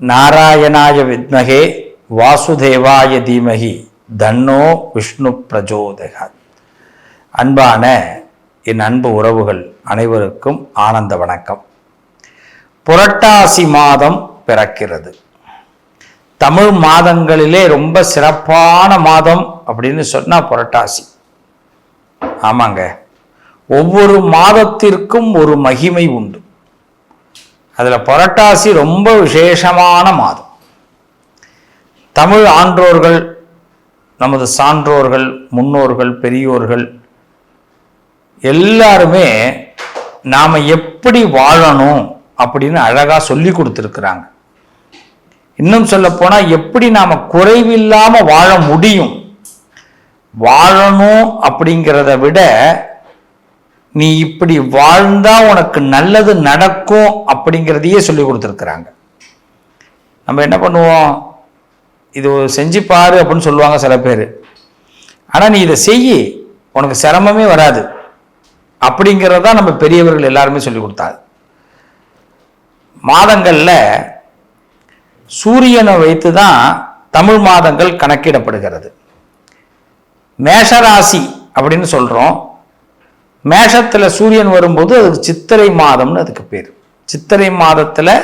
நாராயணாய வித்மகே வாசுதேவாய தீமகி தன்னோ விஷ்ணு பிரஜோதகா. அன்பான என் அன்பு உறவுகள் அனைவருக்கும் ஆனந்த வணக்கம். புரட்டாசி மாதம் பிறக்கிறது. தமிழ் மாதங்களிலே ரொம்ப சிறப்பான மாதம் அப்படின்னு சொன்னால் புரட்டாசி. ஆமாங்க. ஒவ்வொரு மாதத்திற்கும் ஒரு மகிமை உண்டு. அதில் புரட்டாசி ரொம்ப விசேஷமான மாதம். தமிழ் ஆன்றோர்கள் நமது சான்றோர்கள் முன்னோர்கள் பெரியோர்கள் எல்லாருமே நாம் எப்படி வாழணும் அப்படின்னு அழகாக சொல்லி கொடுத்துருக்குறாங்க. இன்னும் சொல்லப்போனால் எப்படி நாம் குறைவில்லாமல் வாழ முடியும்? வாழணும் அப்படிங்கிறத விட நீ இப்படி வாழ்ந்தா உனக்கு நல்லது நடக்கும் அப்படிங்கிறதையே சொல்லி கொடுத்துருக்குறாங்க. நம்ம என்ன பண்ணுவோம்? இது செஞ்சு பாரு அப்படின்னு சொல்லுவாங்க சில பேர். ஆனால் நீ இதை செய் உனக்கு சிரமமே வராது. அப்படிங்கிறதா நம்ம பெரியவர்கள் எல்லாருமே சொல்லி கொடுத்தாங்க. மாதங்களில் சூரியனை வைத்து தான் தமிழ் மாதங்கள் கணக்கிடப்படுகிறது. மேஷராசி அப்படின்னு சொல்கிறோம் மேஷத்தில் சூரியன் வரும்போது அதுக்கு சித்திரை மாதம்னு அதுக்கு பேர். சித்திரை மாதத்தில்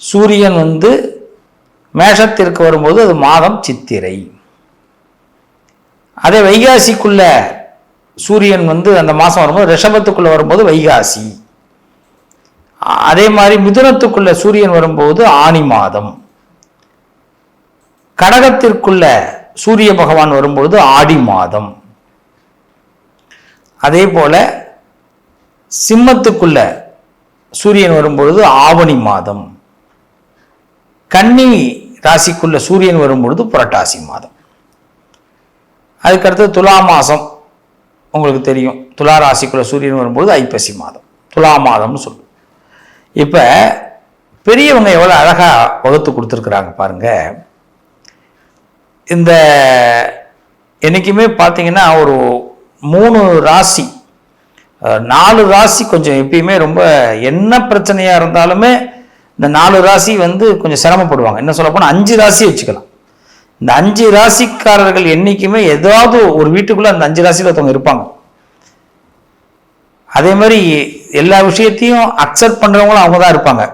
சூரியன் வந்து மேஷத்திற்கு வரும்போது அது மாதம் சித்திரை. அதே வைகாசிக்குள்ள சூரியன் வந்து அந்த மாதம் வரும்போது ரிஷபத்துக்குள்ளே வரும்போது வைகாசி. அதே மாதிரி மிதுனத்துக்குள்ள சூரியன் வரும்போது ஆனி மாதம். கடகத்திற்குள்ள சூரிய பகவான் வரும்போது ஆடி மாதம். அதே போல சிம்மத்துக்குள்ள சூரியன் வரும்பொழுது ஆவணி மாதம். கன்னி ராசிக்குள்ள சூரியன் வரும்பொழுது புரட்டாசி மாதம். அதுக்கடுத்து துலா மாதம் உங்களுக்கு தெரியும். துலா ராசிக்குள்ள சூரியன் வரும்பொழுது ஐப்பசி மாதம். துலா மாதம்னு சொல்லுவோம் இப்போ பெரியவங்க எவ்வளோ அழகாக வகுத்து கொடுத்துருக்குறாங்க பாருங்க. இந்த என்றைக்குமே பார்த்தீங்கன்னா ஒரு மூணு ராசி. நாலு ராசி கொஞ்சம் எப்பயுமே ரொம்ப என்ன பிரச்சனையாக இருந்தாலுமே இந்த நாலு ராசி வந்து கொஞ்சம் சிரமப்படுவாங்க. என்ன சொல்ல போனால் அஞ்சு ராசி வச்சுக்கலாம். இந்த அஞ்சு ராசிக்காரர்கள் என்றைக்குமே ஏதாவது ஒரு வீட்டுக்குள்ளே அந்த அஞ்சு ராசியில் ஒருத்தவங்க இருப்பாங்க. அதே மாதிரி எல்லா விஷயத்தையும் அக்செப்ட் பண்ணுறவங்களும் அவங்க தான் இருப்பாங்க.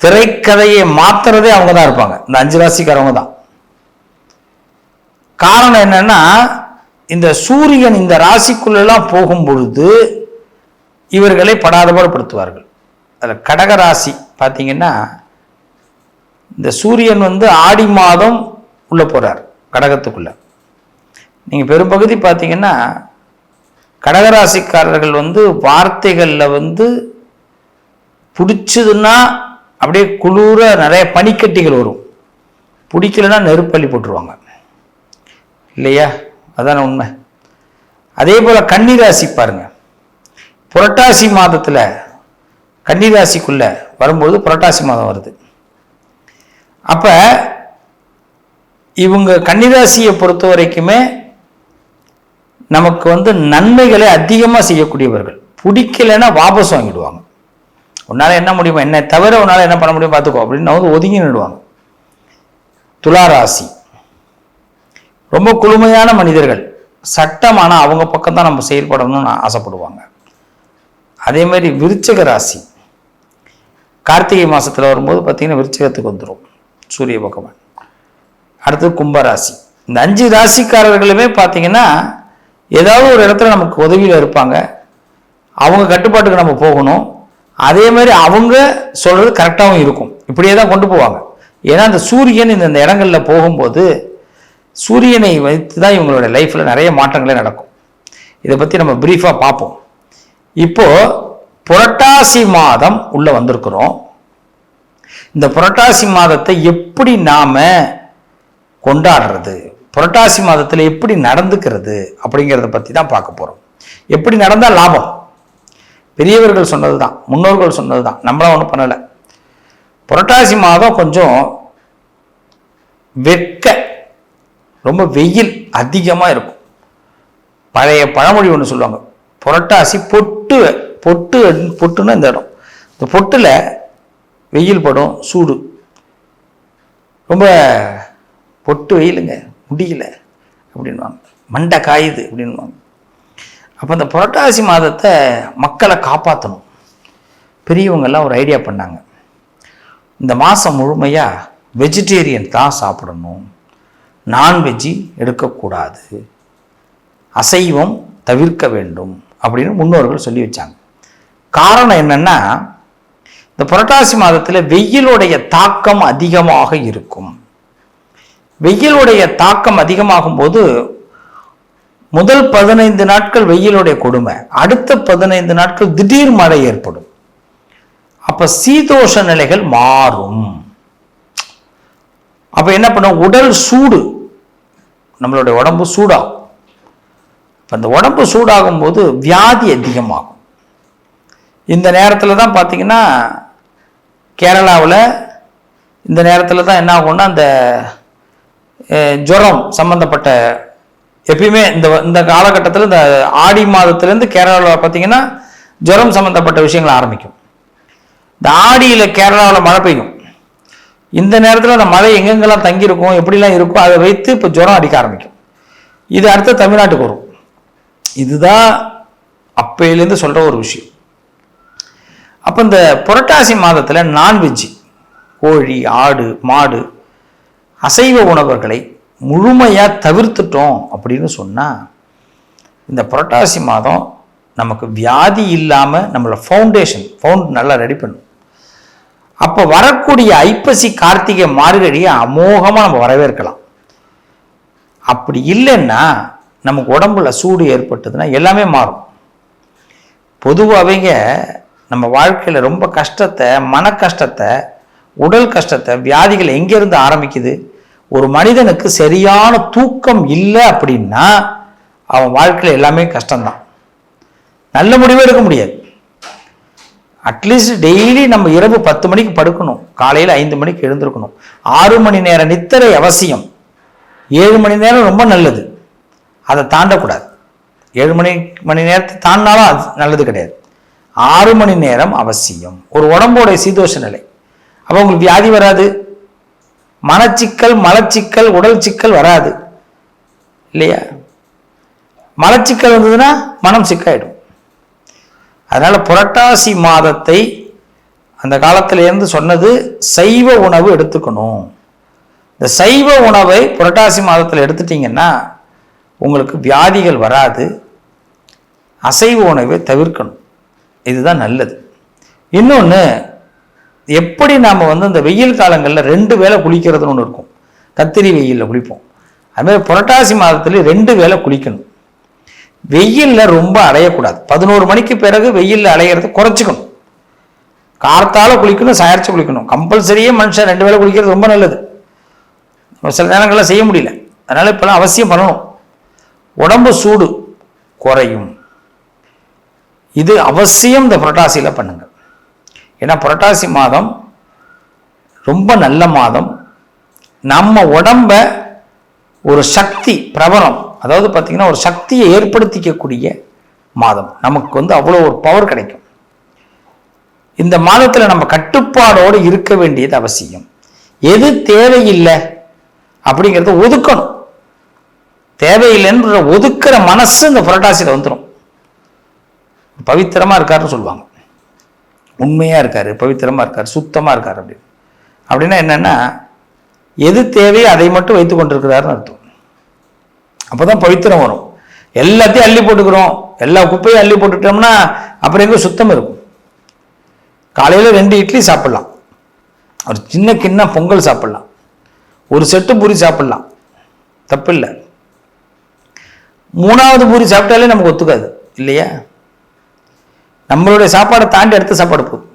திரைக்கதையை மாத்துறதே அவங்க தான் இருப்பாங்க. இந்த அஞ்சு ராசிக்காரவங்க தான். காரணம் என்னன்னா இந்த சூரியன் இந்த ராசிக்குள்ளெல்லாம் போகும் பொழுது இவர்களை படாதபாடுபடுத்துவார்கள் அதில் கடக ராசி பார்த்தீங்கன்னா இந்த சூரியன் வந்து ஆடி மாதம் உள்ள போகிறார் கடகத்துக்குள்ள. நீங்கள் பெரும்பகுதி பார்த்தீங்கன்னா கடகராசிக்காரர்கள் வந்து வார்த்தைகளில் வந்து பிடிச்சதுன்னா அப்படியே குளிர நிறைய பனிக்கட்டிகள் வரும். பிடிக்கலன்னா நெருப்பள்ளி போட்டுருவாங்க. இல்லையா? அதான உண்மை? அதே போல் கன்னிராசி பாருங்கள் புரட்டாசி மாதத்தில் கன்னிராசிக்குள்ள வரும்போது புரட்டாசி மாதம் வருது. அப்போ இவங்க கன்னிராசியை பொறுத்த வரைக்குமே நமக்கு வந்து நன்மைகளை அதிகமாக செய்யக்கூடியவர்கள். பிடிக்கலைன்னா வாபஸ் வாங்கிடுவாங்க. உன்னால் என்ன முடியுமா? என்னை தவிர உன்னால் என்ன பண்ண முடியும்? பார்த்துக்கோ அப்படின்னு வந்து ஒதுங்கி நிடுவாங்க துளாராசி. ரொம்ப குளுமையான மனிதர்கள். சட்டம் ஆனால் அவங்க பக்கம் தான் நம்ம செயல்படணும்னு ஆசைப்படுவாங்க. அதே மாதிரி விருச்சக ராசி. கார்த்திகை மாதத்தில் வரும்போது பார்த்தீங்கன்னா விருச்சகத்துக்கு வந்துடும் சூரிய பகவான். அடுத்தது கும்பராசி இந்த அஞ்சு ராசிக்காரர்களுமே பார்த்தீங்கன்னா ஏதாவது ஒரு இடத்துல நமக்கு உதவியில் இருப்பாங்க. அவங்க கட்டுப்பாட்டுக்கு நம்ம போகணும். அதே மாதிரி அவங்க சொல்கிறது கரெக்டாகவும் இருக்கும். இப்படியே தான் கொண்டு போவாங்க. ஏன்னா அந்த சூரியன் இந்த இடங்களில் போகும்போது சூரியனை வைத்து தான் இவங்களோட லைஃப்பில் நிறைய மாற்றங்களே நடக்கும். இதை பற்றி நம்ம ப்ரீஃபாக பார்ப்போம். இப்போ புரட்டாசி மாதம் உள்ளே வந்திருக்கிறோம். இந்த புரட்டாசி மாதத்தை எப்படி நாம் கொண்டாடுறது? புரட்டாசி மாதத்தில் எப்படி நடந்துக்கிறது? அப்படிங்கிறத பற்றி தான் பார்க்க போகிறோம் எப்படி நடந்தால் லாபம்? பெரியவர்கள் சொன்னது தான் முன்னோர்கள் சொன்னது தான் நம்மளாம் ஒன்றும் பண்ணலை. புரட்டாசி மாதம் கொஞ்சம் வெட்க ரொம்ப வெயில் அதிகமாக இருக்கும். பழைய பழமொழி ஒன்று சொல்லுவாங்க. புரட்டாசி பொட்டு பொட்டு பொட்டுன்னா இந்த இடம். இந்த பொட்டில் வெயில் படும் சூடு. ரொம்ப பொட்டு வெயிலுங்க முடியல அப்படின்வாங்க மண்டை காயுது அப்படின்வாங்க அப்போ இந்த புரட்டாசி மாதத்தை மக்களை காப்பாற்றணும் பெரியவங்கெல்லாம் ஒரு ஐடியா பண்ணாங்க. இந்த மாதம் முழுமையாக வெஜிடேரியன் தான் சாப்பிடணும். நான்வெஜ்ஜி எடுக்கக்கூடாது. அசைவம் தவிர்க்க வேண்டும் அப்படின்னு முன்னோர்கள் சொல்லி வச்சாங்க. காரணம் என்னென்னா இந்த புரட்டாசி மாதத்தில் வெயிலுடைய தாக்கம் அதிகமாக இருக்கும். வெயிலுடைய தாக்கம் அதிகமாகும் போது முதல் பதினைந்து நாட்கள் வெயிலுடைய கொடுமை அடுத்த பதினைந்து நாட்கள் திடீர் மழை ஏற்படும். அப்போ சீதோஷ நிலைகள் மாறும். அப்போ என்ன பண்ணும்? உடல் சூடு நம்மளுடைய உடம்பு சூடாகும். அந்த உடம்பு சூடாகும் போது வியாதி அதிகமாகும். இந்த நேரத்தில் தான் பார்த்தீங்கன்னா கேரளாவில் இந்த நேரத்தில் தான் என்ன ஆகும்னா அந்த ஜுரம் சம்பந்தப்பட்ட எப்பயுமே இந்த இந்த காலகட்டத்தில் இந்த ஆடி மாதத்துலேருந்து கேரளாவில் பார்த்தீங்கன்னா ஜுரம் சம்பந்தப்பட்ட விஷயங்கள் ஆரம்பிக்கும். இந்த ஆடியில் கேரளாவில் மழை பெய்யும். இந்த நேரத்தில் அந்த மழை எங்கெங்கெல்லாம் தங்கியிருக்கும் எப்படிலாம் இருக்கும் அதை வைத்து இப்போ ஜுரம் அடிக்க ஆரம்பிக்கும். இது அடுத்து தமிழ்நாட்டுக்கு வரும். இதுதான் அப்பையிலேருந்து சொல்கிற ஒரு விஷயம். அப்போ இந்த புரட்டாசி மாதத்தில் நான்வெஜ்ஜு கோழி ஆடு மாடு அசைவ உணவர்களை முழுமையாக தவிர்த்துட்டோம் அப்படின்னு சொன்னால் இந்த புரட்டாசி மாதம் நமக்கு வியாதி இல்லாமல் நம்மளோட ஃபவுண்டேஷன் ஃபவுண்ட் நல்லா ரெடி பண்ணும். அப்போ வரக்கூடிய ஐப்பசி கார்த்திகை மார்கழியை அமோகமாக நம்ம வரவேற்கலாம். அப்படி இல்லைன்னா நமக்கு உடம்புல சூடு ஏற்பட்டதுன்னா எல்லாமே மாறும். பொதுவாகவேங்க நம்ம வாழ்க்கையில் ரொம்ப கஷ்டத்தை மன கஷ்டத்தை உடல் கஷ்டத்தை வியாதிகள் எங்கேருந்து ஆரம்பிக்குது? ஒரு மனிதனுக்கு சரியான தூக்கம் இல்லை அப்படின்னா அவன் வாழ்க்கையில் எல்லாமே கஷ்டம்தான். நல்ல முடிவே எடுக்க முடியாது. அட்லீஸ்ட் டெய்லி நம்ம இரவு பத்து மணிக்கு படுக்கணும். காலையில் ஐந்து மணிக்கு எழுந்திருக்கணும். ஆறு மணி நேரம் நித்திரை அவசியம். ஏழு மணி நேரம் ரொம்ப நல்லது. அதை தாண்டக்கூடாது. ஏழு மணி மணி நேரத்தை தாண்டினாலும் அது நல்லது கிடையாது. ஆறு மணி நேரம் அவசியம். ஒரு உடம்போடைய சீதோஷ நிலை அப்போ உங்களுக்கு வியாதி வராது. மனச்சிக்கல் மலச்சிக்கல் உடல் சிக்கல் வராது. இல்லையா? மலச்சிக்கல் வந்ததுன்னா மனம் சிக்காயிடும். அதனால் புரட்டாசி மாதத்தை அந்த காலத்திலேருந்து சொன்னது சைவ உணவு எடுத்துக்கணும். இந்த சைவ உணவை புரட்டாசி மாதத்தில் எடுத்துட்டிங்கன்னா உங்களுக்கு வியாதிகள் வராது. அசைவ உணவை தவிர்க்கணும். இதுதான் நல்லது. இன்னொன்று எப்படி நாம் வந்து இந்த வெயில் காலங்களில் ரெண்டு வேளை குளிக்கிறதுன்னு ஒன்று இருக்கும். கத்திரி வெயிலில் குளிப்போம். அதுமாதிரி புரட்டாசி மாதத்துல ரெண்டு வேளை குளிக்கணும். வெயிலில் ரொம்ப அலையக்கூடாது. பதினோரு மணிக்கு பிறகு வெயிலில் அலையிறது குறைச்சிக்கணும். கார்த்தால குளிக்கணும் சாயரிச்சு குளிக்கணும். கம்பல்சரியே மனுஷன் ரெண்டு வேளை குளிக்கிறது ரொம்ப நல்லது. நம்ம சில நேரங்களில் செய்ய முடியல. அதனால் இப்போலாம் அவசியம் பண்ணணும். உடம்பு சூடு குறையும். இது அவசியம் இந்த புரட்டாசியில் பண்ணுங்கள் ஏன்னா புரட்டாசி மாதம் ரொம்ப நல்ல மாதம். நம்ம உடம்ப ஒரு சக்தி பிரபலம் அதாவது பார்த்தீங்கன்னா ஒரு சக்தியை ஏற்படுத்திக்கக்கூடிய மாதம். நமக்கு வந்து அவ்வளோ ஒரு பவர் கிடைக்கும். இந்த மாதத்தில் நம்ம கட்டுப்பாடோடு இருக்க வேண்டியது அவசியம். எது தேவையில்லை அப்படிங்கிறத ஒதுக்கணும். தேவையில்லைன்ற ஒதுக்கிற மனசு இந்த புரட்டாசியில் வந்துடும் பவித்திரமா இருக்காருன்னு சொல்லுவாங்க. உண்மையாக இருக்காரு பவித்திரமாக இருக்கார் சுத்தமாக இருக்கார் அப்படின்னு. அப்படின்னா என்னென்னா எது தேவையோ அதை மட்டும் வைத்து கொண்டிருக்கிறாருன்னு அர்த்தம். அப்பதான் பவித்திரம் வரும். எல்லாத்தையும் அள்ளி போட்டுக்கிறோம். எல்லா குப்பையும் அள்ளி போட்டுட்டோம்னா அப்புறம் எங்கே சுத்தம் இருக்கும். காலையில ரெண்டு இட்லி சாப்பிடலாம். ஒரு சின்ன கிண்ண பொங்கல் சாப்பிடலாம். ஒரு செட்டு பூரி சாப்பிடலாம். தப்பு இல்லை மூணாவது பூரி சாப்பிட்டாலே நமக்கு ஒத்துக்காது. இல்லையா? நம்மளுடைய சாப்பாடை தாண்டி அடுத்த சாப்பாடு போகுது.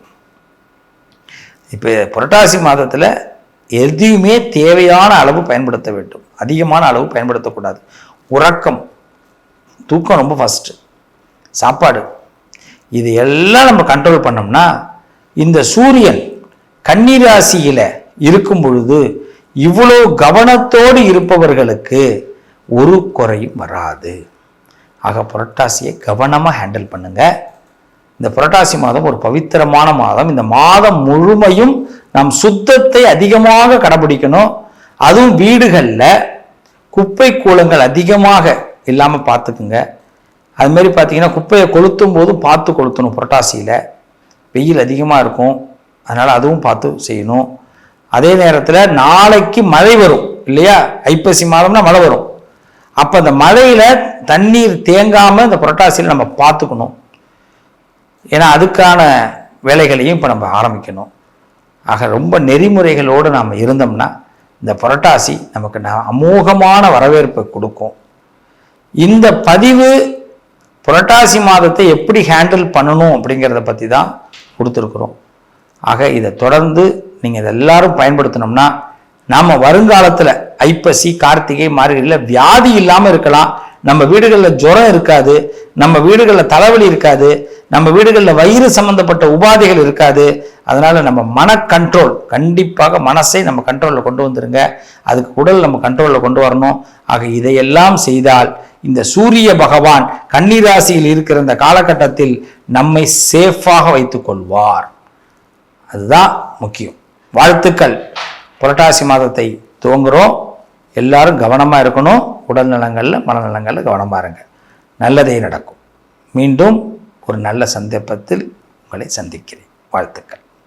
இப்போ புரட்டாசி மாதத்தில் எதையுமே தேவையான அளவு பயன்படுத்த வேண்டும். அதிகமான அளவு பயன்படுத்தக்கூடாது. உறக்கம். தூக்கம் ரொம்ப ஃபஸ்ட்டு சாப்பாடு. இது எல்லாம் நம்ம கண்ட்ரோல் பண்ணோம்னா இந்த சூரியன் கன்னிராசியில இருக்கும் பொழுது இவ்வளோ கவனத்தோடு இருப்பவர்களுக்கு ஒரு குறையும் வராது. ஆக புரட்டாசியை கவனமாக ஹேண்டில் பண்ணுங்கள் இந்த புரட்டாசி மாதம் ஒரு பவித்திரமான மாதம். இந்த மாதம் முழுமையும் நாம் சுத்தத்தை அதிகமாக கடைபிடிக்கணும். அதுவும் வீடுகளில் குப்பை கூலங்கள் அதிகமாக இல்லாமல் பார்த்துக்குங்க. அதுமாரி பார்த்தீங்கன்னா குப்பையை கொளுத்தும் போதும் பார்த்து கொளுத்தணும் புரட்டாசியில். வெயில் அதிகமாக இருக்கும். அதனால் அதுவும் பார்த்து செய்யணும். அதே நேரத்தில் நாளைக்கு மழை வரும் இல்லையா? ஐப்பசி மாதம்னா மழை வரும். அப்போ அந்த மழையில் தண்ணீர் தேங்காமல் இந்த புரட்டாசியில் நம்ம பார்த்துக்கணும். ஏன்னா அதுக்கான வேலைகளையும் இப்போ நம்ம ஆரம்பிக்கணும். ஆக ரொம்ப நெறிமுறைகளோடு நாம் இருந்தோம்னா இந்த புரட்டாசி நமக்கு ந- அமோகமான வரவேற்பை கொடுக்கும். இந்த பதிவு புரட்டாசி மாதத்தை எப்படி ஹேண்டில் பண்ணணும் அப்படிங்கிறத பற்றி தான் கொடுத்துருக்குறோம். ஆக இதை தொடர்ந்து நீங்கள் இதை எல்லாரும் பயன்படுத்தினோம்னா நாம் வருங்காலத்தில் ஐப்பசி கார்த்திகை மார்கழியில் வியாதி இல்லாமல் இருக்கலாம். நம்ம வீடுகளில் ஜுரம் இருக்காது நம்ம வீடுகளில் தலைவலி இருக்காது நம்ம வீடுகளில் வயிறு சம்பந்தப்பட்ட உபாதைகள் இருக்காது. அதனால நம்ம மன கண்ட்ரோல் கண்டிப்பாக மனசை நம்ம கண்ட்ரோலில் கொண்டு வந்துருங்க. அதுக்கு உடல் நம்ம கண்ட்ரோலில் கொண்டு வரணும். ஆக இதையெல்லாம் செய்தால் இந்த சூரிய பகவான் கன்னிராசியில் இருக்கிற இந்த காலகட்டத்தில் நம்மை சேஃபாக வைத்து கொள்வார். அதுதான் முக்கியம். வாழ்த்துக்கள். புரட்டாசி மாதத்தை துவங்குகிறோம் எல்லாரும் கவனமாக இருக்கணும். உடல் நலங்களில் மனநலங்களில் கவனமாக இருங்க நல்லதே நடக்கும். மீண்டும் ஒரு நல்ல சந்தர்ப்பத்தில் உங்களை சந்திக்கிறேன். வாழ்த்துக்கள்.